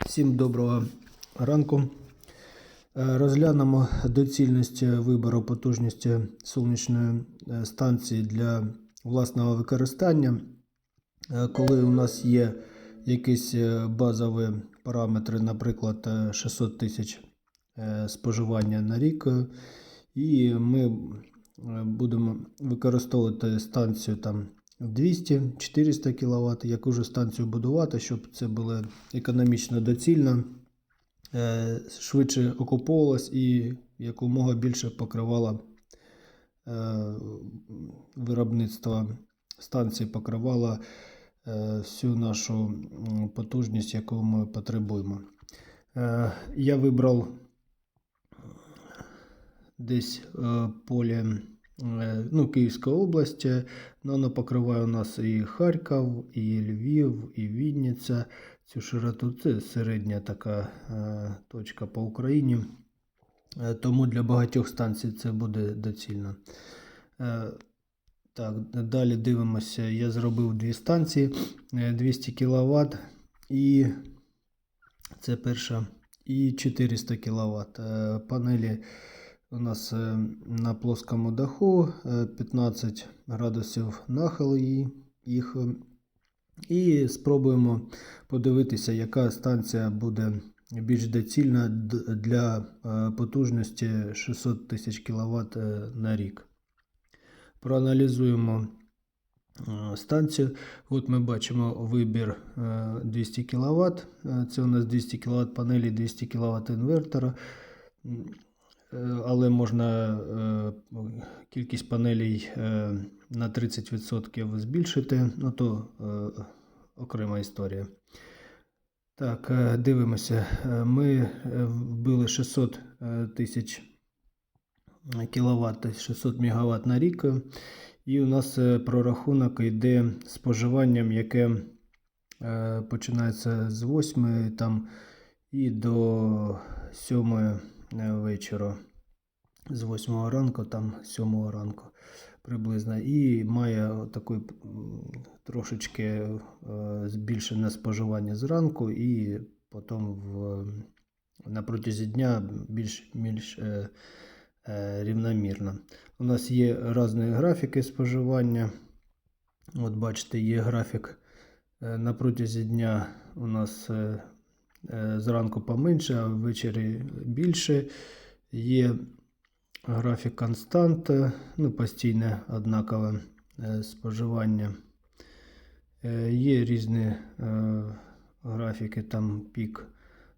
Всім доброго ранку. Е, Розглянемо доцільність вибору потужності сонячної е, станції для власного використання. Е, Коли у нас є якісь базові параметри, наприклад, е, 600 тисяч споживання на рік, і ми будемо використовувати станцію там 200-400 кВт, яку ж станцію будувати, щоб це було економічно доцільно, е, швидше окуповувалась і якомога більше покривала е, виробництво станції, покривала е, всю нашу потужність, яку ми потребуємо. Я вибрав десь поле ну, Київська область. е, ну, Воно покриває у нас і Харків, і Львів, і Вінниця. Цю широту це середня така е, точка по Україні. Е, Тому для багатьох станцій це буде доцільно. Е, Так, далі дивимося. Я зробив дві станції е, 200 кВт і це перша. І 400 кВт. Е, Панелі у нас е, на плоскому даху е, 15 градусів нахилу їх. е, І спробуємо подивитися, яка станція буде більш доцільна для е, потужності 600 тисяч кВт на рік. Проаналізуємо е, станцію. От ми бачимо вибір е, 200 кВт. Це у нас 200 кВт панелі, 200 кВт інвертора. Е, Але можна е, кількість панелей е, на 30% збільшити, ну то окрема історія. Так, дивимося. Ми вбили 600 е, тисяч кВт, 600 МВт на рік. І у нас прорахунок йде споживанням, яке е, починається з 8 там, і до 7 е, вечора. З 8 ранку, там 7 ранку приблизно. І має таке трошечки е, збільшене споживання зранку, і потім в, на протязі дня більш, більш е, е, рівномірно. У нас є різні графіки споживання. От бачите, є графік е, на протязі дня у нас е, е, зранку поменше, а ввечері більше. Є графік констант, е, ну, постійне однакове е, споживання. Е, Є різні е, графіки, там пік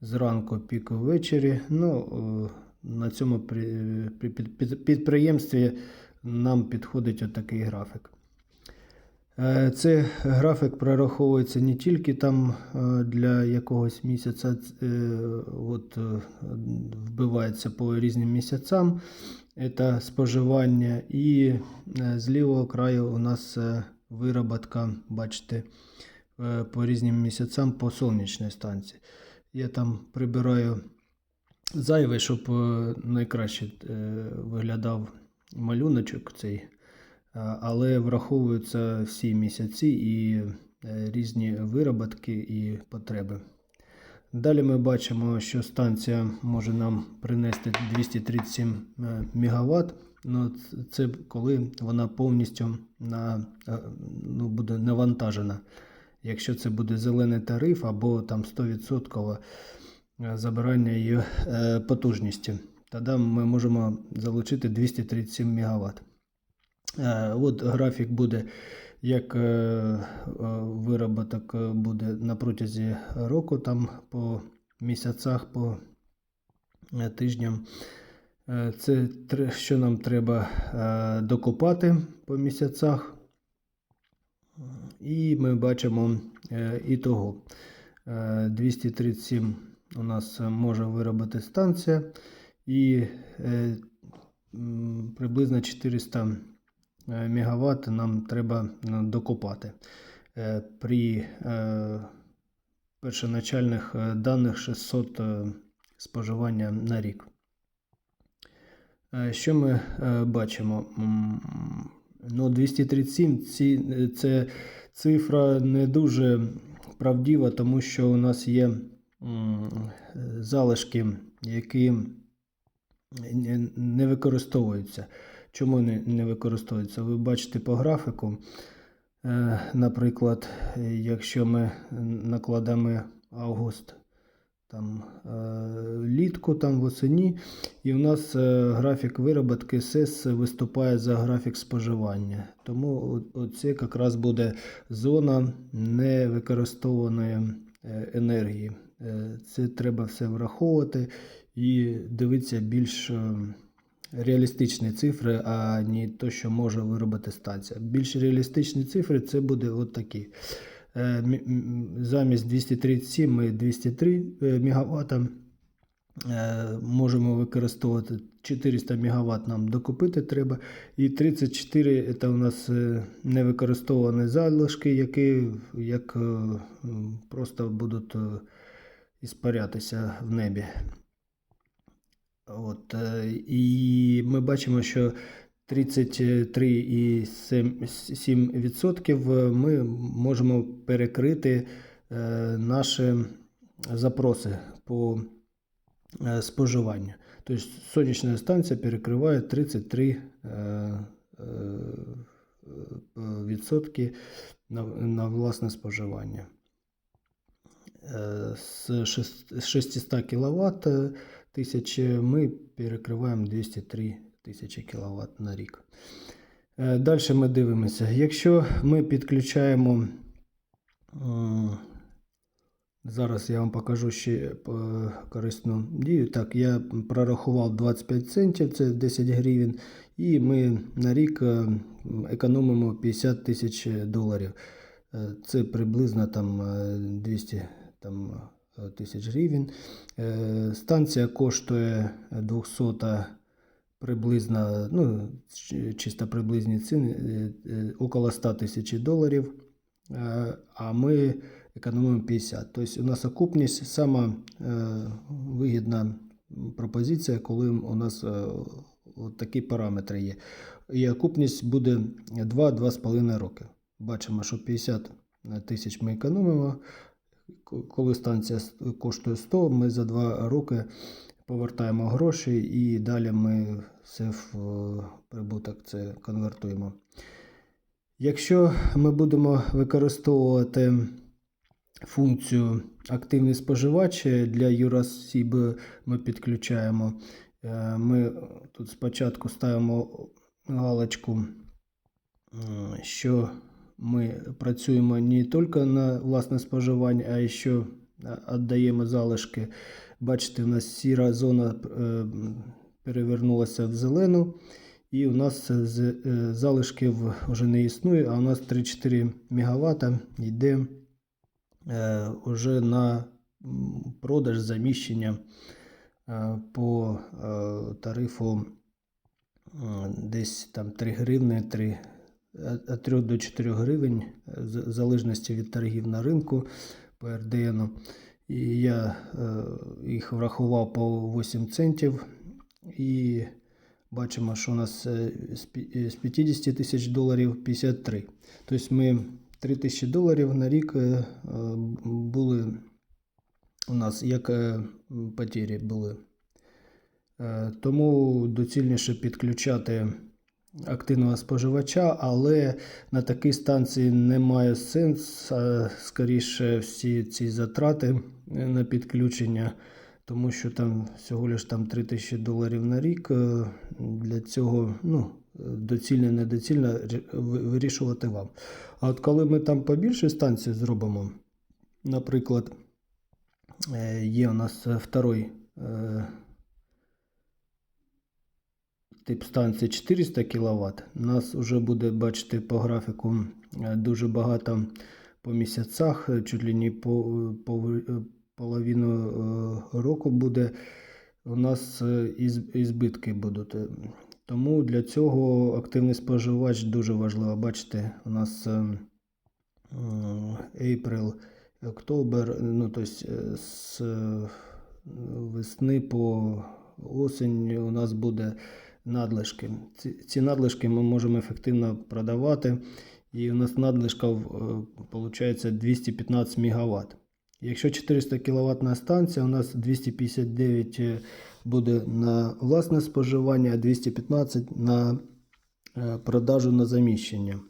зранку, пік ввечері. Ну, е, на цьому при- при- під- під- підприємстві нам підходить отакий графік. Е, Це графік прораховується не тільки там е, для якогось місяця, е, от, вбивається по різним місяцям це споживання, і з лівого краю у нас вироботка, бачите, по різним місяцям по сонячній станції. Я там прибираю зайве, щоб найкраще виглядав малюночок цей. Але враховуються всі місяці і е, різні вироботки і потреби. Далі ми бачимо, що станція може нам принести 237 МВт. Ну, це коли вона повністю на, е, ну, буде навантажена. Якщо це буде зелений тариф або там 100% забирання її е, потужності, тоді ми можемо залучити 237 МВт. Е, От графік буде, як е, е, вироботок буде на протязі року, там по місяцях, по тижням. Це що нам треба докопати по місяцях. І ми бачимо і того. Е, 237 у нас може виробити станція і приблизно 400 е, мегаватт нам треба е, докопати. Е, При першоначальних даних 600 е, споживання на рік. Що ми бачимо? Ну, 237 це цифра не дуже правдива, тому що у нас є залишки, які не використовуються. Чому не, не використовуються? Ви бачите по графіку. Е, Наприклад, якщо ми накладемо август там, е, літку там восені, і у нас е, графік вироботки СЕС виступає за графік споживання. Тому оце якраз буде зона невикористованої енергії. Це треба все враховувати і дивитися більш реалістичні цифри, а не то, що може виробити станція. Більш реалістичні цифри це буде от такі. Е, Замість 237 ми 203 МВт е, можемо використовувати 400 МВт нам докупити треба. І 34 це у нас е, невикористовані залишки, які як е, просто будуть е, іспарятися в небі. От, е, і ми бачимо, що 33,7% ми можемо перекрити е, наші запроси по е, споживанню. Тобто сонячна станція перекриває 33 е, е, відсотки на, на власне споживання. Е, з 600 кВт тисячі ми перекриваємо 203 тисячі кВт на рік. Далі ми дивимося. Якщо ми підключаємо, зараз я вам покажу ще е, корисну дію. Так, я прорахував 25 центів, це 10 гривень, і ми на рік е, економимо 50 тисяч доларів. Е, Це приблизно там е, 200 там, тисяч гривень. Е, Станція коштує 200 приблизно, ну, чисто приблизні ціни, е, е, около 100 тисяч доларів, е, а ми економимо 50. Тобто у нас окупність сама е, вигідна пропозиція, коли у нас е, от такі параметри є. І окупність буде 2-2,5 роки. Бачимо, що 50 тисяч ми економимо. Коли станція коштує 100, ми за 2 роки повертаємо гроші і далі ми все в прибуток це конвертуємо. Якщо ми будемо використовувати функцію активний споживач для URASIB ми підключаємо. Е, Ми тут спочатку ставимо галочку, що ми працюємо не тільки на власне споживання, а ще віддаємо залишки. Бачите, у нас сіра зона е, перевернулася в зелену. І у нас е, залишків вже не існує, а у нас 3-4 МВт йде е, уже на продаж заміщення по тарифу десь там 3 гривни, 3, від 3 до 4 гривень, е, в залежності від торгів на ринку по РДН. І я е, їх врахував по 8 центів. І бачимо, що у нас е, з пі- е, з 50 тисяч доларів 53. Тобто ми 3 тисячі доларів на рік е, е, були у нас як е, потері були. Е, Тому доцільніше підключати активного споживача, але на такій станції немає сенсу. Скоріше всі ці затрати на підключення, тому що там всього лиш там 3000 доларів на рік. е, Для цього ну, доцільно, недоцільно вирішувати вам. А от коли ми там побільше станцій зробимо, наприклад, е, є у нас второй е, тип станції 400 кВт. У нас вже буде, бачите, по графіку е, дуже багато по місяцях, е, чуть ли не по, по, е, половину е, року буде. У нас із, ізбитки будуть. Тому для цього активний споживач дуже важливо. Бачите, у нас April, Октобер, ну, тобто з весни по осінь у нас буде надлишки. Ці, надлишки ми можемо ефективно продавати. І у нас надлишка виходить 215 МВт. Якщо 400 кВт станція, у нас 259 буде на власне споживання, а 215 на е, продажу на заміщення.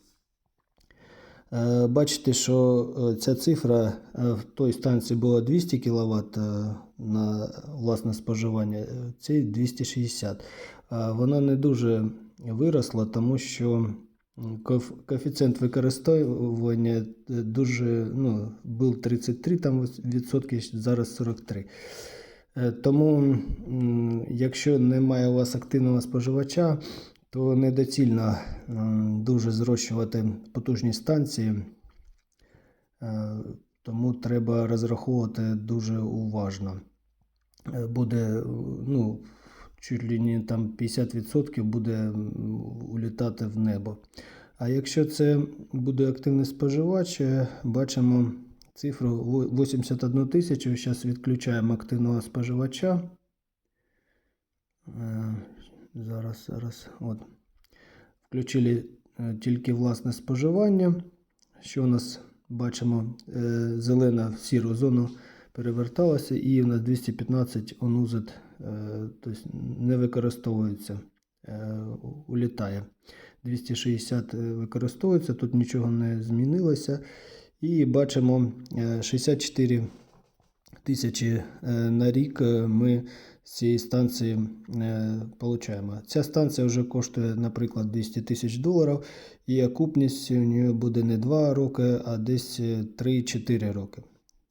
Е, Бачите, що е, ця цифра е, в той станції була 200 кВт на власне споживання, е, 260. Вона не дуже виросла, тому що коефіцієнт використовування е, дуже ну, був 33 там, відсотки, зараз 43. Е, Тому, якщо немає у вас активного споживача, то недоцільно дуже зрощувати потужні станції, Е, тому треба розраховувати дуже уважно. Е, Буде е, ну, чуть ли не там 50% буде улітати в небо. А якщо це буде активний споживач, бачимо цифру 81 тисячу. Зараз відключаємо активного споживача. Е, Зараз, зараз. От. Включили е, тільки власне споживання. Що у нас бачимо? Е, Зелена в сіру зону переверталася, і у нас 215 онузит, тобто не використовується, е, улітає. 260 використовується, тут нічого не змінилося. І бачимо е, 64 тисячі е, на рік е, ми з цієї станції е, получаємо. Ця станція вже коштує, наприклад, 200 тисяч доларів, і окупність у нього буде не 2 роки, а десь е, 3-4 роки.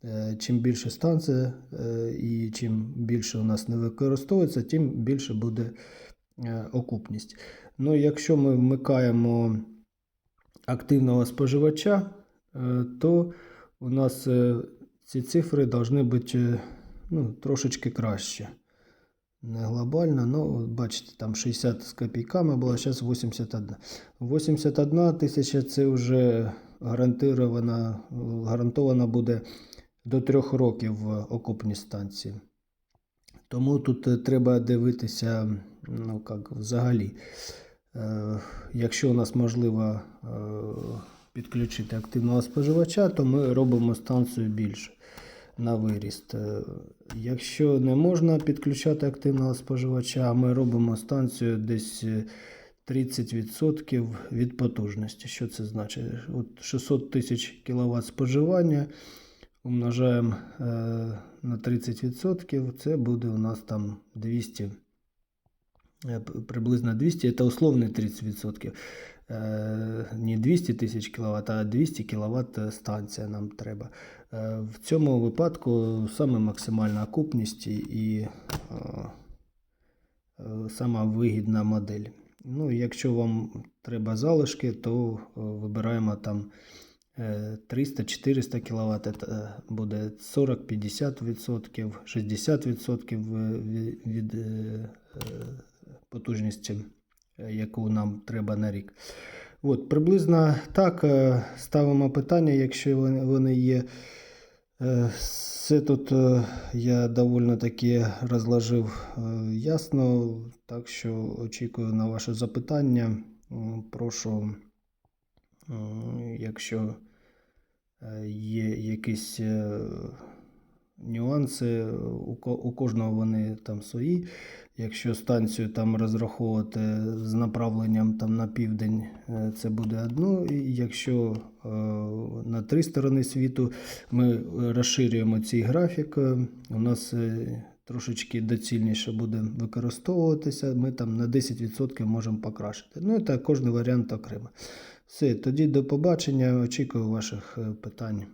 Е, Чим більше станція е, і чим більше у нас не використовується, тим більше буде е, окупність. Ну, якщо ми вмикаємо активного споживача, то у нас ці цифри повинні бути ну, трошечки краще. Не глобально, ну, бачите, там 60 з копійками було, зараз 81. 81 тисяча це вже гарантовано буде до 3 років в окупній станції. Тому тут е, треба дивитися, ну, як взагалі. Е, Якщо у нас можливо е, підключити активного споживача, то ми робимо станцію більше на виріст. Якщо не можна підключати активного споживача, ми робимо станцію десь е, 30% від потужності. Що це значить? От 600 тисяч кВт споживання умножаємо е, на 30%, це буде у нас там 200 е, приблизно 200, це условний 30%. Е, Не 200 тисяч кВт, а 200 кВт станція нам треба. В цьому випадку саме максимальна окупність і, сама вигідна модель. Ну, якщо вам треба залишки, то вибираємо там 300-400 кВт, буде 40-50%, 60% від, потужності, яку нам треба на рік. От, приблизно так е, ставимо питання, якщо вони є. Е, Все тут е, я доволі таки розложив ясно, так що очікую на ваше запитання. Прошу, якщо є якісь е, нюанси, у кожного вони там свої. Якщо станцію там розраховувати з направленням там на південь, е, це буде одно. І якщо е, на три сторони світу ми е, розширюємо цей графік, е, у нас е, трошечки доцільніше буде використовуватися. Ми там на 10% можемо покращити. Ну і кожен варіант окремо. Все, тоді до побачення. Очікую ваших е, питань.